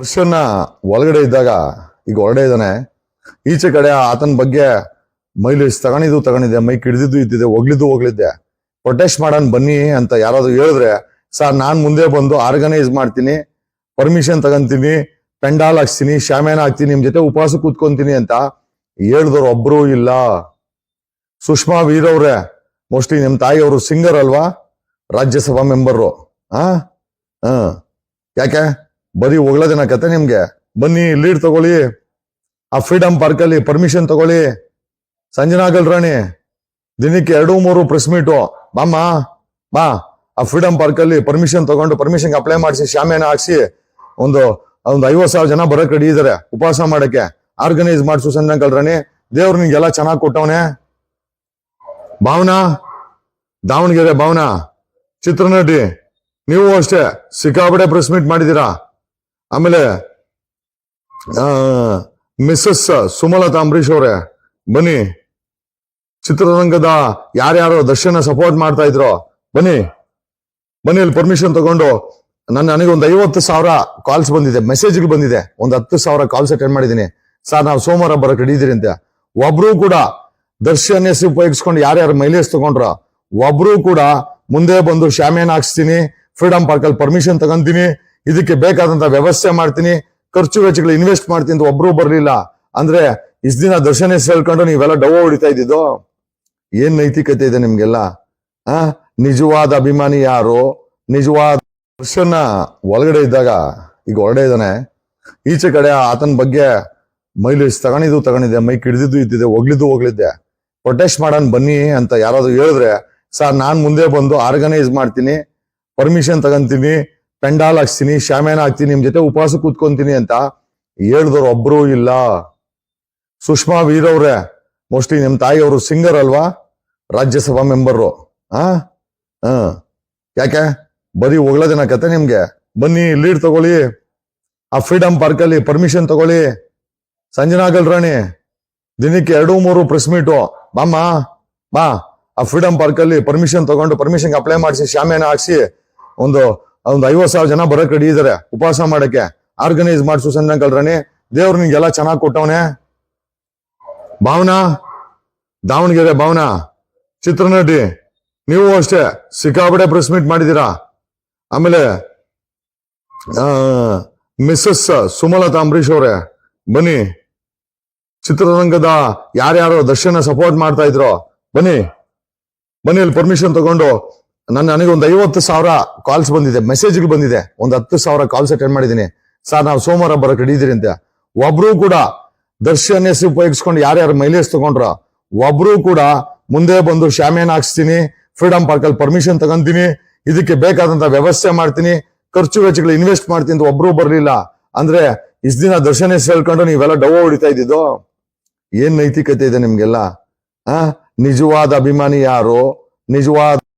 ವರ್ಷನ ಒಳಗಡೆ ಇದ್ದಾಗ ಈಗ ಹೊರಡೆ ಇದ್ದಾನೆ. ಈಚೆ ಕಡೆ ಆತನ ಬಗ್ಗೆ ಮೈಲೇಜ್ ತಗೊಂಡಿದ್ದು ತಗೊಂಡಿದ್ದೆ, ಮೈ ಹಿಡಿದಿದ್ದು ಇದ್ದಿದೆ, ಹೋಗ್ಲಿದ್ದು ಹೋಗ್ಲಿದ್ದೆ. ಪ್ರೊಟೆಸ್ಟ್ ಮಾಡೋಣ ಬನ್ನಿ ಅಂತ ಯಾರಾದರೂ ಹೇಳಿದ್ರೆ, ಸರ್, ನಾನು ಮುಂದೆ ಬಂದು ಆರ್ಗನೈಸ್ ಮಾಡ್ತೀನಿ ಪರ್ಮಿಷನ್ ತಗೊಂತೀನಿ, ಪೆಂಡಾಲ್ ಹಾಕ್ತೀನಿ ಶಾಮ್ಯಾನ ಹಾಕ್ತೀನಿ, ನಿಮ್ ಜೊತೆ ಉಪವಾಸ ಕೂತ್ಕೊಂತೀನಿ ಅಂತ ಹೇಳಿದವ್ರು ಒಬ್ರು ಇಲ್ಲ. ಸುಷ್ಮಾ ವೀರವ್ರೆ ಮೋಸ್ಟ್ಲಿ ನಿಮ್ ತಾಯಿಯವರು ಸಿಂಗರ್ ಅಲ್ವಾ? ರಾಜ್ಯಸಭಾ ಮೆಂಬರು ಹ ಯಾಕೆ? ಬರೀ ಹೊಗಳೋದೇನ ಕತೆ ನಿಮ್ಗೆ. ಬನ್ನಿ, ಲೀಡ್ ತಗೊಳ್ಳಿ. ಆ ಫ್ರೀಡಮ್ ಪಾರ್ಕಲ್ಲಿ ಪರ್ಮಿಷನ್ ತಗೊಳ್ಳಿ. ಸಂಜನಾಗಲ್ ರಾಣಿ, ದಿನಕ್ಕೆ ಎರಡು, ಮೂರು ಪ್ರೆಸ್ ಮೀಟು ಬಾಮ್ಮ, ಬಾ. ಆ ಫ್ರೀಡಮ್ ಪಾರ್ಕಲ್ಲಿ ಪರ್ಮಿಷನ್ ತಗೊಂಡು ಪರ್ಮಿಷನ್ಗೆ ಅಪ್ಲೈ ಮಾಡಿಸಿ ಶಾಮಿಯಾನ ಹಾಕ್ಸಿ, ಒಂದು ಒಂದು ಐವತ್ ಸಾವಿರ ಜನ ಬರೋಕೆ ರೆಡಿ ಇದ್ದಾರೆ ಉಪವಾಸ ಮಾಡಕ್ಕೆ. ಆರ್ಗನೈಸ್ ಮಾಡಿಸು ಸಂಜನಾಗಲ್ ರಾಣಿ. ದೇವ್ರು ನಿಂಗೆಲ್ಲ ಚೆನ್ನಾಗಿ ಕೊಟ್ಟವನೆ. ಭಾವನಾ, ದಾವಣಗೆರೆ ಭಾವನಾ. ಚಿತ್ರನಟಿ, ನೀವು ಅಷ್ಟೇ. ಸಿಕ್ಕಾಬಡೆ ಪ್ರೆಸ್ ಮೀಟ್ ಮಾಡಿದೀರಾ ಆಮೇಲೆ ಮಿಸ್ಸಸ್ ಸುಮಲತಾ ಅಂಬರೀಶ್ ಅವರೇ, ಬನ್ನಿ. ಚಿತ್ರರಂಗದ ಯಾರ್ಯಾರು ದರ್ಶನ ಸಪೋರ್ಟ್ ಮಾಡ್ತಾ ಇದ್ರು, ಬನ್ನಿ. ಬನ್ನಿ ಇಲ್ಲಿ ಪರ್ಮಿಷನ್ ತಗೊಂಡು. ನನ್ನ ನನಗೆ ಒಂದು ಐವತ್ತು ಸಾವಿರ ಕಾಲ್ಸ್ ಬಂದಿದೆ ಮೆಸೇಜ್ಗಳು ಬಂದಿದೆ. ಒಂದು ಹತ್ತು ಸಾವಿರ ಕಾಲ್ಸ್ ಅಟೆಂಡ್ ಮಾಡಿದ್ದೀನಿ. ಸರ್, ನಾವು ಸೋಮವಾರ ಬರಕ್ ಹಿಡಿದಿರಿ ಅಂತ. ಒಬ್ರು ಕೂಡ ದರ್ಶನ್ ಎಸ್ ಉಪಯೋಗಿಸ್ಕೊಂಡು ಯಾರ್ಯಾರು ಮೈಲೇಜ್ ತಗೊಂಡ್ರ, ಒಬ್ರು ಕೂಡ ಮುಂದೆ ಬಂದು ಶಾಮಿಯಾನ ಹಾಕ್ಸ್ತೀನಿ ಫ್ರೀಡಮ್ ಪಾರ್ಕಲ್ಲಿ ಪರ್ಮಿಷನ್ ತಗೊಂತೀನಿ. ಇದಕ್ಕೆ ಬೇಕಾದಂತ ವ್ಯವಸ್ಥೆ ಮಾಡ್ತೀನಿ, ಖರ್ಚು ವೆಚ್ಚಗಳು ಇನ್ವೆಸ್ಟ್ ಮಾಡ್ತೀನಿ ಅಂತ ಒಬ್ರು ಬರ್ಲಿಲ್ಲ. ಅಂದ್ರೆ ಇಷ್ಟ ದಿನ ದರ್ಶನ ಹೇಳ್ಕೊಂಡು ನೀವೆಲ್ಲ ಡವ ಹೊಡಿತಾ ಇದ್ದಿದ್ದು? ಏನ್ ನೈತಿಕತೆ ಇದೆ ನಿಮ್ಗೆಲ್ಲ? ಆ? ನಿಜವಾದ ಅಭಿಮಾನಿ ಯಾರು? ನಿಜವಾದ ದರ್ಶನ ಒಳಗಡೆ ಇದ್ದಾಗ ಈಗ ಹೊರಗಡೆ ಇದ್ದಾನೆ. ಈಚೆ ಕಡೆ ಆತನ ಬಗ್ಗೆ ಮೈಲೇಜ್ ತಗೊಂಡಿದ್ದು ತಗೊಂಡಿದ್ದೆ, ಮೈ ಹಿಡಿದಿದ್ದು ಇದ್ದಿದೆ, ಹೋಗ್ಲಿದ್ದು ಹೋಗ್ಲಿದ್ದೆ. ಪ್ರೊಟೆಸ್ಟ್ ಮಾಡೋಣ ಬನ್ನಿ ಅಂತ ಯಾರಾದ್ರೂ ಹೇಳಿದ್ರೆ, ಸರ್, ನಾನು ಮುಂದೆ ಬಂದು ಆರ್ಗನೈಸ್ ಮಾಡ್ತೀನಿ ಪರ್ಮಿಷನ್ ತಗೊಂತೀನಿ ಪೆಂಡಾಲ್ ಹಾಕ್ಸ್ತೀನಿ ಶಾಮ್ಯಾನ ಹಾಕ್ತೀನಿ, ನಿಮ್ ಜೊತೆ ಉಪವಾಸ ಕೂತ್ಕೊಂತೀನಿ ಅಂತ ಹೇಳಿದ್ರು ಒಬ್ರು ಇಲ್ಲ. ಸುಷ್ಮಾ ವೀರವ್ರೆ ಮೋಸ್ಟ್ಲಿ ನಿಮ್ ತಾಯಿಯವರು ಸಿಂಗರ್ ಅಲ್ವಾ? ರಾಜ್ಯಸಭಾ ಮೆಂಬರು ಆ? ಹಾ ಯಾಕೆ? ಬರೀ ಹೊಗಳೋದೇನ ಕತೆ ನಿಮ್ಗೆ? ಬನ್ನಿ ಲೀಡ್ ತಗೊಳ್ಳಿ. ಆ ಫ್ರೀಡಮ್ ಪಾರ್ಕ್ ಅಲ್ಲಿ ಪರ್ಮಿಷನ್ ತಗೊಳ್ಳಿ. ಸಂಜನಾಗಲ್ ರಾಣಿ, ದಿನಕ್ಕೆ ಎರಡು, ಮೂರು ಪ್ರೆಸ್ ಮೀಟು ಬಾಮ್ಮ, ಬಾ. ಆ ಫ್ರೀಡಮ್ ಪಾರ್ಕ್ ಅಲ್ಲಿ ಪರ್ಮಿಷನ್ ತಗೊಂಡು ಪರ್ಮಿಷನ್ಗೆ ಅಪ್ಲೈ ಮಾಡಿಸಿ ಶ್ಯಾಮ್ಯಾನ ಹಾಕ್ಸಿ, ಒಂದು ಒಂದು ಐವತ್ ಸಾವಿರ ಜನ ಬರಕ್ ರೆಡಿ ಇದಾರೆ. ಉಪವಾಸ ಮಾಡಕ್ಕೆ. ಆರ್ಗನೈಸ್ ಮಾಡಿಸು ಸಂಜನಾಗಲ್ ರಾಣಿ. ದೇವ್ರು ನಿಂಗೆಲ್ಲ ಚೆನ್ನಾಗಿ ಕೊಟ್ಟವನೆ. ಭಾವನಾ? ದಾವಣಗೆರೆ ಭಾವನಾ? ಚಿತ್ರನಟಿ? ನೀವು ಅಷ್ಟೇ ಸಿಕ್ಕಾಬಡೆ ಪ್ರೆಸ್ ಮೀಟ್ ಮಾಡಿದೀರಾ ಆಮೇಲೆ ಮಿಸ್ಸಸ್ ಸುಮಲತಾ ಅಂಬರೀಶ್ ಅವರೇ, ಬನ್ನಿ. ಚಿತ್ರರಂಗದ ಯಾರ್ಯಾರು ದರ್ಶನ ಸಪೋರ್ಟ್ ಮಾಡ್ತಾ ಇದ್ರು, ಬನ್ನಿ. ಬನ್ನಿ ಇಲ್ಲಿ ಪರ್ಮಿಷನ್ ತಗೊಂಡು ನನ್ನ ನನಗೆ ಒಂದು ಐವತ್ತು ಸಾವಿರ ಕಾಲ್ಸ್ ಬಂದಿದೆ ಮೆಸೇಜ್ಗಳು ಬಂದಿದೆ. ಒಂದು ಹತ್ತು ಸಾವಿರ ಕಾಲ್ಸ್ ಅಟೆಂಡ್ ಮಾಡಿದ್ದೀನಿ. ಸರ್, ನಾವು ಸೋಮವಾರ ಬರಕ್ ಹಿಡಿದಿರಿ ಅಂತ. ಒಬ್ರು ಕೂಡ ದರ್ಶನ್ ಎಸ್ ಉಪಯೋಗಿಸ್ಕೊಂಡು ಯಾರ್ಯಾರು ಮೈಲೇಜ್ ತಗೊಂಡ್ರ, ಒಬ್ರು ಕೂಡ ಮುಂದೆ ಬಂದು ಶಾಮಿಯಾನ ಹಾಕ್ಸ್ತೀನಿ ಫ್ರೀಡಮ್ ಪಾರ್ಕ್ ಅಲ್ಲಿ ಪರ್ಮಿಷನ್ ತಗೊಂತೀನಿ, ಇದಕ್ಕೆ ಬೇಕಾದಂತ ವ್ಯವಸ್ಥೆ ಮಾಡ್ತೀನಿ, ಖರ್ಚು ವೆಚ್ಚಗಳು ಇನ್ವೆಸ್ಟ್ ಮಾಡ್ತೀನಿ ಅಂತ ಒಬ್ರು ಬರ್ಲಿಲ್ಲ ಅಂದ್ರೆ ಇಷ್ಟ ದಿನ ದರ್ಶನ ಹೆಸರು ಹೇಳ್ಕೊಂಡು ನೀವೆಲ್ಲ ಡವ ಹೊಡಿತಾ ಇದ್ದಿದ್ದು? ಏನ್ ನೈತಿಕತೆ ಇದೆ ನಿಮ್ಗೆಲ್ಲ? ಆ? ನಿಜವಾದ ಅಭಿಮಾನಿ ಯಾರು? ನಿಜವಾದ